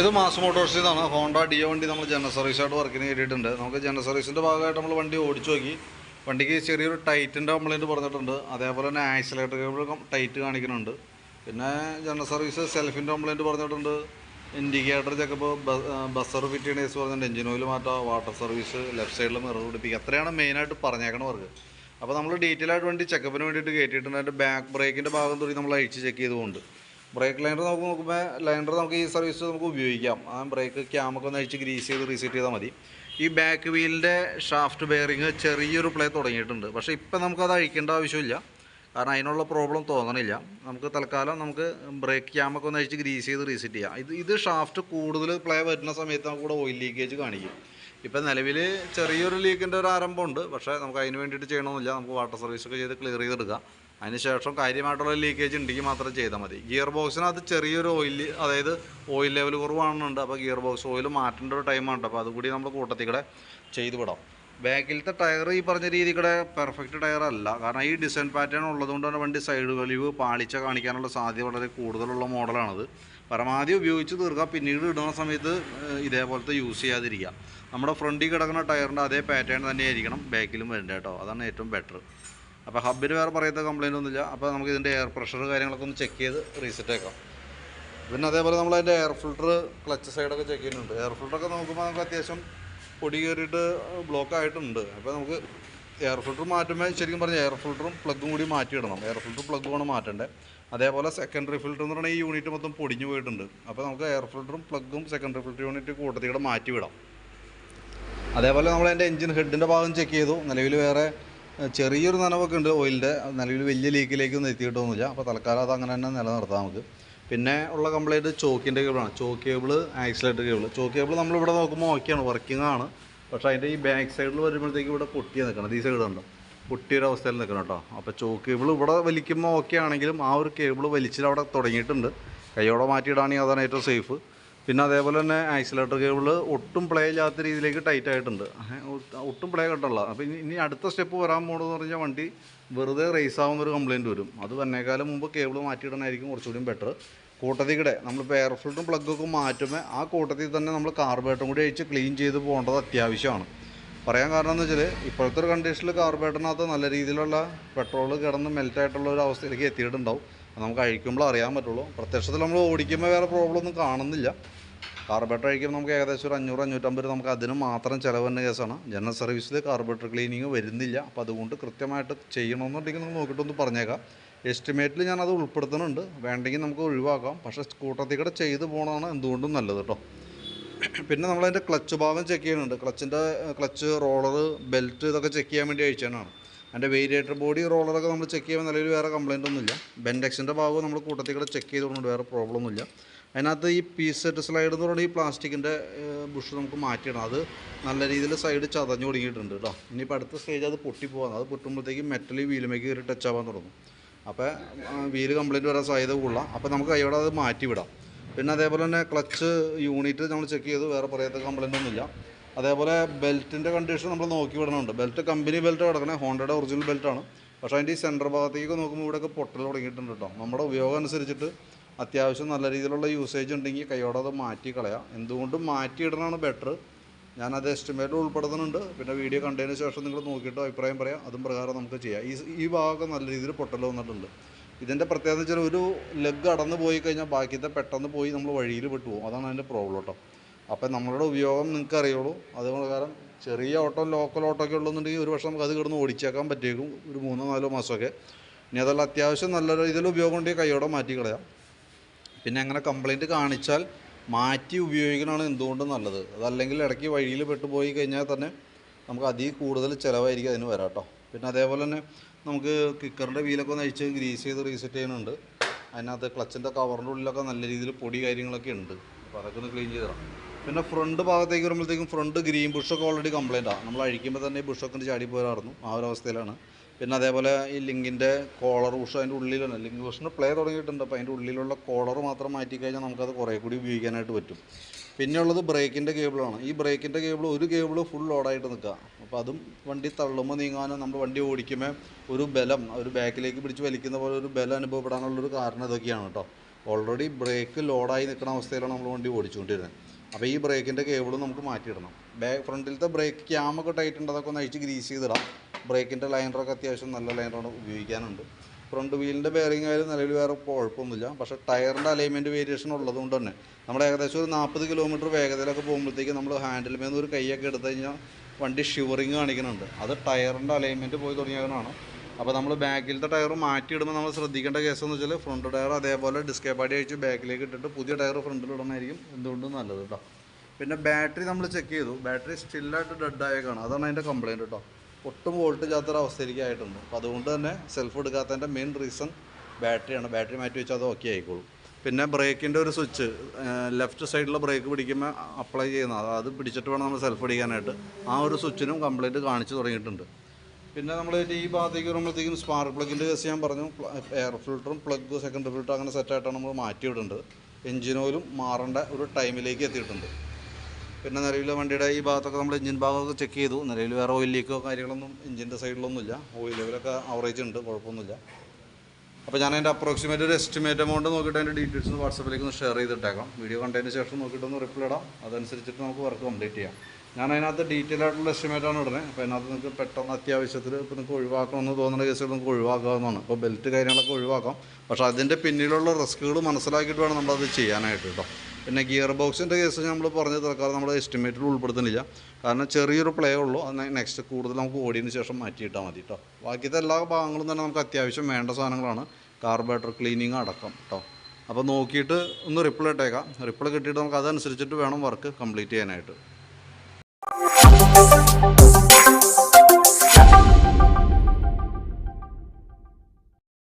ഇത് മാസ് മോട്ടോഴ്സിൽ നിന്നാണ് Honda deo വണ്ടി നമ്മൾ ജനറൽ സർവീസായിട്ട് വർക്കിന് കയറ്റിയിട്ടുണ്ട് നമുക്ക് ജനറൽ സർവീസിന്റെ ഭാഗമായിട്ട് നമ്മൾ വണ്ടി ഓടിച്ചു നോക്കി. വണ്ടിക്ക് ചെറിയൊരു ടൈറ്റിന്റെ കംപ്ലൈന്റ് പറഞ്ഞിട്ടുണ്ട്. അതേപോലെ തന്നെ ആക്സിലേറ്റർ കേബിൾ ടൈറ്റ് കാണിക്കുന്നുണ്ട്. പിന്നെ ജനറൽ സർവീസ് സെൽഫിന്റെ കംപ്ലൈന്റ് പറഞ്ഞിട്ടുണ്ട്. ഇൻഡിക്കേറ്റർ ചെക്കപ്പ് ബസ്സർ ഫിറ്റ് ചെയ്യണ കേസ് പറഞ്ഞിട്ടുണ്ട്. എഞ്ചിൻ ഓയിൽ മാറ്റാം വാട്ടർ സർവീസ് ലെഫ്റ്റ് സൈഡിൽ മിറർ പിടിപ്പിക്കുക. അത്രയാണ് മെയിനായിട്ട് പറഞ്ഞേക്കണ വർക്ക് അപ്പോൾ നമ്മൾ ഡീറ്റെയിൽ ആയിട്ട് വണ്ടി ചെക്കപ്പിന് വേണ്ടിയിട്ട് കയറ്റിയിട്ടുണ്ട് അതിന്റെ ബാക്ക് ബ്രേക്കിന്റെ ഭാഗം തുടങ്ങി നമ്മൾ അഴിച്ച് ചെക്ക് ചെയ്തുകൊണ്ട്. ബ്രേക്ക് ലൈനർ നമുക്ക് നോക്കുമ്പോൾ ലൈനർ നമുക്ക് ഈ സർവീസ് നമുക്ക് ഉപയോഗിക്കാം. ആ ബ്രേക്ക് ക്യാമൊക്കെ ഒന്ന് അഴിച്ച് ഗ്രീസ് ചെയ്ത് റീസെറ്റ് ചെയ്താൽ മതി. ഈ ബാക്ക് വീലിന്റെ ഷാഫ്റ്റ് ബെയറിങ് ചെറിയൊരു പ്ലേ തുടങ്ങിയിട്ടുണ്ട്. പക്ഷേ ഇപ്പം നമുക്കത് അഴിക്കേണ്ട ആവശ്യമില്ല. കാരണം അതിനുള്ള പ്രോബ്ലം തോന്നണില്ല. നമുക്ക് തൽക്കാലം നമുക്ക് ബ്രേക്ക് ക്യാമൊക്കെ ഒന്ന് അഴിച്ച് ഗ്രീസ് ചെയ്ത് റീസെറ്റ് ചെയ്യാം. ഇത് ഇത് ഷാഫ്റ്റ് കൂടുതൽ പ്ലേ വരുന്ന സമയത്ത് നമുക്ക് കൂടെ ഓയിൽ ലീക്കേജ് കാണിക്കും. ഇപ്പം നിലവിൽ ചെറിയൊരു ലീക്കിന്റെ ഒരു ആരംഭമുണ്ട്. പക്ഷേ നമുക്ക് അതിന് വേണ്ടിയിട്ട് ചെയ്യണമെന്നില്ല നമുക്ക് വാട്ടർ സർവീസൊക്കെ ചെയ്ത് ക്ലിയർ ചെയ്തെടുക്കാം. അതിന് ശേഷം കാര്യമായിട്ടുള്ള ലീക്കേജ് ഉണ്ടെങ്കിൽ മാത്രം ചെയ്താൽ മതി. ഗിയർ ബോക്സിനകത്ത് ചെറിയൊരു ഓയിൽ അതായത് ഓയിൽ ലെവൽ കുറവാണെന്നുണ്ട്. അപ്പോൾ ഗിയർ ബോക്സ് ഓയിൽ മാറ്റേണ്ട ഒരു ടൈമാണ് അപ്പോൾ അതുകൂടി നമ്മൾ കൂട്ടത്തിൽ കൂടെ ചെയ്തു വിടാം. ബാക്കിലത്തെ ടയർ ഈ പറഞ്ഞ രീതി കൂടെ പെർഫെക്റ്റ് ടയർ അല്ല. കാരണം ഈ ഡിസൈൻ പാറ്റേൺ ഉള്ളതുകൊണ്ട് തന്നെ വണ്ടി സൈഡ് വലിവ് പാളിച്ച കാണിക്കാനുള്ള സാധ്യത വളരെ കൂടുതലുള്ള മോഡലാണത്. പരമാവധി ഉപയോഗിച്ച് തീർക്കുക. പിന്നീട് ഇടുന്ന സമയത്ത് ഇതേപോലത്തെ യൂസ് ചെയ്യാതിരിക്കുക. നമ്മുടെ ഫ്രണ്ടിൽ കിടക്കുന്ന ടയറിന്റെ അതേ പാറ്റേൺ തന്നെയായിരിക്കണം ബാക്കിലും വരേണ്ടത് കേട്ടോ. അതാണ് ഏറ്റവും ബെറ്റർ അപ്പോൾ ഹബ്ബിന് വേറെ പറയത്ത കംപ്ലൈന്റ് ഒന്നുമില്ല. അപ്പോൾ നമുക്ക് ഇതിന്റെ എയർ പ്രഷർ കാര്യങ്ങളൊക്കെ ഒന്ന് ചെക്ക് ചെയ്ത് റീസെറ്റ് ആക്കാം. പിന്നെ അതേപോലെ നമ്മൾ അതിന്റെ എയർ ഫിൽട്ടർ ക്ലച്ച് സൈഡൊക്കെ ചെക്ക് ചെയ്യുന്നുണ്ട്. എയർ ഫിൽട്ടറൊക്കെ നോക്കുമ്പോൾ നമുക്ക് അത്യാവശ്യം പൊടി കയറിയിട്ട് ബ്ലോക്ക് ആയിട്ടുണ്ട്. അപ്പോൾ നമുക്ക് എയർ ഫിൽട്ടർ മാറ്റുമ്പോൾ ശരിക്കും പറഞ്ഞാൽ എയർ ഫിൽട്ടറും പ്ലഗും കൂടി മാറ്റിയിടണം എയർ ഫിൽട്ടർ പ്ലഗുമാണ് മാറ്റേണ്ടത് അതേപോലെ സെക്കൻഡറി ഫിൽറ്റർ എന്ന് പറഞ്ഞാൽ ഈ യൂണിറ്റ് മൊത്തം പൊടിഞ്ഞു പോയിട്ടുണ്ട്. അപ്പോൾ നമുക്ക് എയർ ഫിൽട്ടറും പ്ലഗും സെക്കൻഡറി ഫിൽറ്റർ യൂണിറ്റ് കൂട്ടത്തിൽ കൂടെ മാറ്റി വിടാം. അതേപോലെ നമ്മൾ അതിന്റെ എഞ്ചിൻ ഹെഡിന്റെ ഭാഗം ചെക്ക് ചെയ്തു. നിലവിൽ വേറെ ചെറിയൊരു നനവൊക്കെ ഉണ്ട് ഓയിലിന്റെ. നിലവിൽ വലിയ ലീക്കിലേക്കൊന്നും എത്തിയിട്ടൊന്നുമില്ല. അപ്പോൾ തൽക്കാലം അത് അങ്ങനെ തന്നെ നിലനിർത്താം നമുക്ക്. പിന്നെ ഉള്ള കംപ്ലൈന്റ് ചോക്കിന്റെ കേബിളാണ്. Choke cable accelerator cable choke cable നമ്മളിവിടെ നോക്കുമ്പോൾ ഓക്കെയാണ് വർക്കിംഗ് ആണ്. പക്ഷേ അതിന്റെ ഈ ബാക്ക് സൈഡിൽ വരുമ്പോഴത്തേക്ക് ഇവിടെ പൊട്ടിയാണ് നിൽക്കണം ഈ സൈഡ് ഉണ്ട് പൊട്ടിയൊരു അവസ്ഥയിൽ നിൽക്കണം കേട്ടോ. അപ്പോൾ ചോക്ക് കേബിൾ ഇവിടെ വലിക്കുമ്പോൾ ഓക്കെ ആണെങ്കിലും ആ ഒരു കേബിൾ വലിച്ചിട്ട് അവിടെ തുടങ്ങിയിട്ടുണ്ട്. കൈയോടെ മാറ്റിയിടാണെങ്കിൽ അതാണ് ഏറ്റവും സേഫ്. പിന്നെ അതേപോലെ തന്നെ ആക്സിലേറ്റർ കേബിൾ ഒട്ടും പ്ലേ ചെയ്യാത്ത രീതിയിലേക്ക് ടൈറ്റ് ആയിട്ടുണ്ട്. ഒട്ടും പ്ലേ കിട്ടുള്ള അപ്പോൾ ഇനി ഇനി അടുത്ത സ്റ്റെപ്പ് വരാൻ പോകണമെന്ന് പറഞ്ഞാൽ വണ്ടി വെറുതെ റേസ് ആവുന്ന ഒരു കംപ്ലയിന്റ് വരും. അത് വന്നേക്കാലം മുമ്പ് കേബിൾ മാറ്റിയിടാനായിരിക്കും കുറച്ചുകൂടി ബെറ്റർ കൂട്ടത്തിൽ കൂടെ നമ്മളിപ്പോൾ എയർ ഫിൽറ്ററും പ്ലഗൊക്കെ മാറ്റുമ്പോൾ ആ കൂട്ടത്തിൽ തന്നെ നമ്മൾ കാർബേറ്ററും കൂടി അഴിച്ച് ക്ലീൻ ചെയ്ത് പോകേണ്ടത് അത്യാവശ്യമാണ്. പറയാൻ കാരണം എന്ന് വെച്ചാൽ ഇപ്പോഴത്തെ ഒരു കണ്ടീഷനിൽ കാർബേറ്ററിനകത്ത് നല്ല രീതിയിലുള്ള പെട്രോൾ കിടന്ന് മെൽറ്റായിട്ടുള്ള ഒരു അവസ്ഥയിലേക്ക് എത്തിയിട്ടുണ്ടാവും. നമുക്ക് അഴിക്കുമ്പോൾ അറിയാൻ പറ്റുള്ളൂ. പ്രത്യക്ഷത്തിൽ നമ്മൾ ഓടിക്കുമ്പോൾ വേറെ പ്രോബ്ലം ഒന്നും കാണുന്നില്ല. കാർബേറ്റർ അഴിക്കുമ്പോൾ നമുക്ക് ഏകദേശം ഒരു അഞ്ഞൂറ് അഞ്ഞൂറ്റമ്പത് നമുക്ക് അതിന് മാത്രം ചിലവ് തന്നെ കേസാണ്. ജനറൽ സർവീസിൽ കാർബേറ്റർ ക്ലീനിങ് വരുന്നില്ല. അപ്പോൾ അതുകൊണ്ട് കൃത്യമായിട്ട് ചെയ്യണമെന്നുണ്ടെങ്കിൽ നമുക്ക് നോക്കിയിട്ടൊന്ന് പറഞ്ഞേക്കാം. എസ്റ്റിമേറ്റിൽ ഞാൻ അത് ഉൾപ്പെടുത്തുന്നുണ്ട്. വേണ്ടെങ്കിൽ നമുക്ക് ഒഴിവാക്കാം. പക്ഷേ കൂട്ടത്തിൽ കൂടെ ചെയ്ത് പോകണതാണ് എന്തുകൊണ്ടും നല്ലത് കേട്ടോ പിന്നെ നമ്മളതിന്റെ ക്ലച്ച് ഭാഗം ചെക്ക് ചെയ്യുന്നുണ്ട്. ക്ലച്ചിന്റെ ക്ലച്ച് റോളർ ബെൽറ്റ് ഇതൊക്കെ ചെക്ക് ചെയ്യാൻ വേണ്ടി അയച്ചതാണ് അതിന്റെ വേരിയേറ്റർ ബോഡി റോളറൊക്കെ നമ്മൾ ചെക്ക് ചെയ്യുമ്പോൾ നിലവിൽ വേറെ കംപ്ലയിന്റ് ഒന്നുമില്ല. ബെൻഡെക്സിന്റെ ഭാഗവും നമ്മൾ കൂട്ടത്തിൽ കൂടെ ചെക്ക് ചെയ്തുകൊണ്ട് വേറെ പ്രോബ്ലം ഒന്നുമില്ല. അതിനകത്ത് ഈ പീസ് സെറ്റ് സ്ലൈഡ് എന്ന് പറയുന്നത് ഈ പ്ലാസ്റ്റിക്കിന്റെ ബുഷ് നമുക്ക് മാറ്റിയിടണം. അത് നല്ല രീതിയിൽ സൈഡ് ചതഞ്ഞു തുടങ്ങിയിട്ടുണ്ട് കേട്ടോ ഇനിയിപ്പോൾ അടുത്ത സ്റ്റേജ് അത് പൊട്ടിപ്പോകാം അത് പൊട്ടുമ്പോഴത്തേക്കും മെറ്റൽ വീലുമേക്ക് കയറി ടച്ച് ആവാൻ തുടങ്ങും. അപ്പോൾ വീൽ കംപ്ലയിന്റ് വരാൻ സാധ്യത കൂടുതലാണ് അപ്പോൾ നമുക്ക് കൈയോടെ അത് മാറ്റി വിടാം പിന്നെ അതേപോലെ തന്നെ ക്ലച്ച് യൂണിറ്റ് നമ്മൾ ചെക്ക് ചെയ്ത് വേറെ പറയാത്ത കംപ്ലയിന്റ് ഒന്നുമില്ല. അതേപോലെ ബെൽറ്റിന്റെ കണ്ടീഷൻ നമ്മൾ നോക്കി വിടണമുണ്ട് ബെൽറ്റ് കമ്പനി ബെൽറ്റ് കിടക്കണേ ഹോണ്ടയുടെ ഒറിജിനൽ ബെൽറ്റാണ് പക്ഷേ അതിന്റെ ഈ സെന്റർ ഭാഗത്തേക്ക് നോക്കുമ്പോൾ ഇവിടെയൊക്കെ പൊട്ടൽ തുടങ്ങിയിട്ടുണ്ട് കേട്ടോ നമ്മുടെ ഉപയോഗം അനുസരിച്ചിട്ട് അത്യാവശ്യം നല്ല രീതിയിലുള്ള യൂസേജ് ഉണ്ടെങ്കിൽ കൈയോടെ അത് മാറ്റി കളയാം. എന്തുകൊണ്ടും മാറ്റിയിടണമാണ് ബെറ്റർ ഞാനത് എസ്റ്റിമേറ്റ് ഉൾപ്പെടുത്തുന്നുണ്ട്. പിന്നെ വീഡിയോ കണ്ടതിന് ശേഷം നിങ്ങൾ നോക്കിയിട്ട് അഭിപ്രായം പറയാം. അതും പ്രകാരം നമുക്ക് ചെയ്യാം. ഈ ഈ ഭാഗമൊക്കെ നല്ല രീതിയിൽ പൊട്ടൽ വന്നിട്ടുണ്ട്. ഇതിന്റെ പ്രത്യേകത വെച്ചാൽ ഒരു ലെഗ് അടന്ന് പോയി കഴിഞ്ഞാൽ ബാക്കിയത്തെ പെട്ടെന്ന് പോയി നമ്മൾ വഴിയിൽ വിട്ടു പോകും. അതാണ് അതിന്റെ പ്രോബ്ലം കേട്ടോ അപ്പോൾ നമ്മളുടെ ഉപയോഗം നിങ്ങൾക്ക് അറിയുള്ളൂ. അതുകൊണ്ട് കാരണം ചെറിയ ഓട്ടോ ലോക്കൽ ഓട്ടോ ഒക്കെ ഉള്ളതെന്നുണ്ടെങ്കിൽ ഒരു വർഷം നമുക്ക് അത് കിടന്ന് ഓടിച്ചേക്കാൻ പറ്റിയേക്കും ഒരു മൂന്നോ നാലോ മാസമൊക്കെ. ഇനി അതല്ല അത്യാവശ്യം നല്ല രീതിയിൽ ഉപയോഗം കൊണ്ട് കൈയോടെ മാറ്റി കളയാം. പിന്നെ അങ്ങനെ കംപ്ലൈന്റ് കാണിച്ചാൽ മാറ്റി ഉപയോഗിക്കണമാണ് എന്തുകൊണ്ടും നല്ലത്? അതല്ലെങ്കിൽ ഇടയ്ക്ക് വഴിയിൽ പെട്ടുപോയി കഴിഞ്ഞാൽ തന്നെ നമുക്ക് അതിൽ കൂടുതൽ ചിലവായിരിക്കും അതിന് വരാം കേട്ടോ. പിന്നെ അതേപോലെ തന്നെ നമുക്ക് കിക്കറിന്റെ വീലൊക്കെ ഒന്ന് അഴിച്ച് ഗ്രീസ് ചെയ്ത് റീസെറ്റ് ചെയ്യുന്നുണ്ട്. അതിനകത്ത് ക്ലച്ചിന്റെ കവറിന്റെ ഉള്ളിലൊക്കെ നല്ല രീതിയിൽ പൊടി കാര്യങ്ങളൊക്കെ ഉണ്ട്. അപ്പോൾ അതൊക്കെ ഒന്ന് ക്ലീൻ ചെയ്ത് തരാം പിന്നെ ഫ്രണ്ട് ഭാഗത്തേക്ക് വരുമ്പോഴത്തേക്കും ഫ്രണ്ട് ഗ്രീൻ ബുഷൊക്കെ ഓൾറെഡി കംപ്ലൈന്റാണ് നമ്മൾ അഴിക്കുമ്പോൾ തന്നെ ബുഷൊക്കെ ചാടി പോരായിരുന്നു ആ ഒരു അവസ്ഥയിലാണ്. പിന്നെ അതേപോലെ ഈ ലിങ്കിന്റെ കോളർ ബുഷ് അതിന്റെ ഉള്ളിലാണ്. ലിങ്ക് ബുഷിന് പ്ലേ തുടങ്ങിയിട്ടുണ്ട്. അപ്പോൾ അതിന്റെ ഉള്ളിലുള്ള കോളർ മാത്രം മാറ്റി കഴിഞ്ഞാൽ നമുക്കത് കുറേ കൂടി ഉപയോഗിക്കാനായിട്ട് പറ്റും. പിന്നെയുള്ളത് ബ്രേക്കിന്റെ കേബിളാണ് ഈ ബ്രേക്കിന്റെ കേബിൾ ഒരു കേബിൾ ഫുൾ ലോഡായിട്ട് നിൽക്കുക. അപ്പോൾ അതും വണ്ടി തള്ളുമ്പോൾ നീങ്ങാനും നമ്മൾ വണ്ടി ഓടിക്കുമ്പോൾ ഒരു ബലം ഒരു ബാക്കിലേക്ക് പിടിച്ച് വലിക്കുന്ന പോലെ ഒരു ബലം അനുഭവപ്പെടാനുള്ളൊരു കാരണം ഇതൊക്കെയാണ് കേട്ടോ. ഓൾറെഡി ബ്രേക്ക് ലോഡായി നിൽക്കുന്ന അവസ്ഥയിലാണ് നമ്മൾ വണ്ടി ഓടിച്ചുകൊണ്ടിരുന്നത്. അപ്പോൾ ഈ ബ്രേക്കിന്റെ കേബിളും നമുക്ക് മാറ്റിയിടണം. ബാക്ക് ഫ്രണ്ടിലത്തെ ബ്രേക്ക് ക്യാമൊക്കെ ടൈറ്റ് ഉണ്ട് അതൊക്കെ ഒന്ന് അഴിച്ച് ഗ്രീസ് ചെയ്തിടാം. ബ്രേക്കിന്റെ ലൈനറൊക്കെ അത്യാവശ്യം നല്ല ലൈനറാണ് ഉപയോഗിക്കാനുണ്ട്. ഫ്രണ്ട് വീലിന്റെ ബെയറിംഗ് ആയാലും നിലവിൽ വേറെ കുഴപ്പമൊന്നുമില്ല. പക്ഷേ ടയറിന്റെ അലൈൻമെന്റ് വേരിയേഷൻ ഉള്ളതുകൊണ്ട് തന്നെ നമ്മൾ ഏകദേശം ഒരു നാൽപ്പത് കിലോമീറ്റർ വേഗതയിലൊക്കെ പോകുമ്പോഴത്തേക്ക് നമ്മൾ ഹാൻഡിൽ മേന്ന് ഒരു കൈയൊക്കെ എടുത്തു കഴിഞ്ഞാൽ വണ്ടി ഷിവറിങ് കാണിക്കുന്നുണ്ട്. അത് ടയറിന്റെ അലൈൻമെന്റ് പോയി തുടങ്ങിയതാണ് അപ്പോൾ നമ്മൾ ബാക്കിലത്തെ ടയർ മാറ്റിയിടുമ്പോൾ നമ്മൾ ശ്രദ്ധിക്കേണ്ട കേസ് എന്ന് വെച്ചാൽ ഫ്രണ്ട് ടയർ അതേപോലെ ഡിസ്കേ പാടി അഴിച്ച് ബാക്കിലേക്ക് ഇട്ടിട്ട് പുതിയ ടയർ ഫ്രണ്ടിൽ ഇടണമായിരിക്കും എന്തുകൊണ്ടും നല്ലത് കേട്ടോ പിന്നെ ബാറ്ററി നമ്മൾ ചെക്ക് ചെയ്തു. ബാറ്ററി സ്റ്റില്ലായിട്ട് ഡെഡ് ആയേക്കാണ്. അതാണ് അതിന്റെ കംപ്ലയിന്റ് കേട്ടോ ഒട്ടും വോൾട്ട് ഇല്ലാത്തൊരു അവസ്ഥയിലേക്ക് ആയിട്ടുണ്ട്. അപ്പോൾ അതുകൊണ്ട് തന്നെ സെൽഫ് എടുക്കാത്തതിന്റെ മെയിൻ റീസൺ ബാറ്ററിയാണ് ബാറ്ററി മാറ്റി വെച്ചാൽ അത് ഓക്കെ ആയിക്കോളും. പിന്നെ ബ്രേക്കിന്റെ ഒരു സ്വിച്ച് ലെഫ്റ്റ് സൈഡിലെ ബ്രേക്ക് പിടിക്കുമ്പോൾ അപ്ലൈ ചെയ്യുന്ന അത് പിടിച്ചിട്ട് വേണം നമ്മൾ സെൽഫ് അടിക്കാനായിട്ട്. ആ ഒരു സ്വിച്ചിനും കംപ്ലൈന്റ് കാണിച്ചു തുടങ്ങിയിട്ടുണ്ട്. പിന്നെ നമ്മൾ ഈ ഭാഗത്തേക്ക് വരുമ്പോഴത്തേക്കും സ്പാർക്ക് പ്ലഗിന്റെ കേസ് ഞാൻ പറഞ്ഞു. എയർ ഫിൽറ്ററും പ്ലഗ് സെക്കൻഡറി ഫിൽറ്റർ അങ്ങനെ സെറ്റായിട്ടാണ് നമ്മൾ മാറ്റിവിടേണ്ടത് എഞ്ചിൻ ഓയിലും മാറേണ്ട ഒരു ടൈമിലേക്ക് എത്തിയിട്ടുണ്ട്. പിന്നെ നിലവിലെ വണ്ടിയുടെ ഈ ഭാഗത്തൊക്കെ നമ്മൾ എഞ്ചിൻ ഭാഗമൊക്കെ ചെക്ക് ചെയ്തു. നിലവിൽ വേറെ ഓയിൽ ലീക്കോ കാര്യങ്ങളൊന്നും എഞ്ചിന്റെ സൈഡിലൊന്നുമില്ല ഓയിൽ ലെവലൊക്കെ ആവറേജ് ഉണ്ട് കുഴപ്പമൊന്നുമില്ല. അപ്പോൾ ഞാൻ അതിന്റെ അപ്രോക്സിമേറ്റ് ഒരു എസ്റ്റിമേറ്റ് എമൗണ്ട് നോക്കിയിട്ട് അതിന്റെ ഡീറ്റെയിൽസ് വാട്സപ്പിലേക്ക് ഒന്ന് ഷെയർ ചെയ്തിട്ടേക്കാം. വീഡിയോ കണ്ടതിന് ശേഷം നോക്കിയിട്ടൊന്ന് റിപ്ലൈ ഇടാം. അതനുസരിച്ചിട്ട് നമുക്ക് വർക്ക് കംപ്ലീറ്റ് ചെയ്യാം. ഞാൻ അതിനകത്ത് ഡീറ്റെയിൽ ആയിട്ടുള്ള ആണ് ഇടുന്നത്. അപ്പോൾ അതിനകത്ത് നിങ്ങൾക്ക് പെട്ടെന്ന് അത്യാവശ്യത്തിൽ ഇപ്പോൾ നിങ്ങൾക്ക് ഒഴിവാക്കണമെന്ന് തോന്നുന്ന കേസുകൾ നിങ്ങൾക്ക് ഒഴിവാക്കാവുന്നതാണ്. അപ്പോൾ ബെൽറ്റ് കാര്യങ്ങളൊക്കെ ഒഴിവാക്കാം. പക്ഷേ അതിന്റെ പിന്നിലുള്ള റിസ്ക്കുകൾ മനസ്സിലാക്കിയിട്ട് വേണം നമ്മളത് ചെയ്യാനായിട്ട് കേട്ടോ. പിന്നെ ഗിയർ ബോക്സിന്റെ കേസ് നമ്മൾ പറഞ്ഞ തൽക്കാലം നമ്മൾ എസ്റ്റിമേറ്റിൽ ഉൾപ്പെടുത്തുന്നില്ല. കാരണം ചെറിയൊരു പ്ലേ ഉള്ളൂ. അത് നെക്സ്റ്റ് കൂടുതൽ നമുക്ക് ഓടിയതിന് ശേഷം മാറ്റിയിട്ടാൽ മതി കേട്ടോ. ബാക്കിയത്തെ എല്ലാ ഭാഗങ്ങളും തന്നെ നമുക്ക് അത്യാവശ്യം വേണ്ട സാധനങ്ങളാണ്. കാർബറേറ്റർ ക്ലീനിങ് അടക്കം കേട്ടോ. അപ്പോൾ നോക്കിയിട്ട് ഒന്ന് റിപ്ലൈ ഇട്ടേക്കാം. റിപ്ലൈ കിട്ടിയിട്ട് നമുക്ക് അതനുസരിച്ചിട്ട് വേണം വർക്ക് കംപ്ലീറ്റ് ചെയ്യാനായിട്ട്.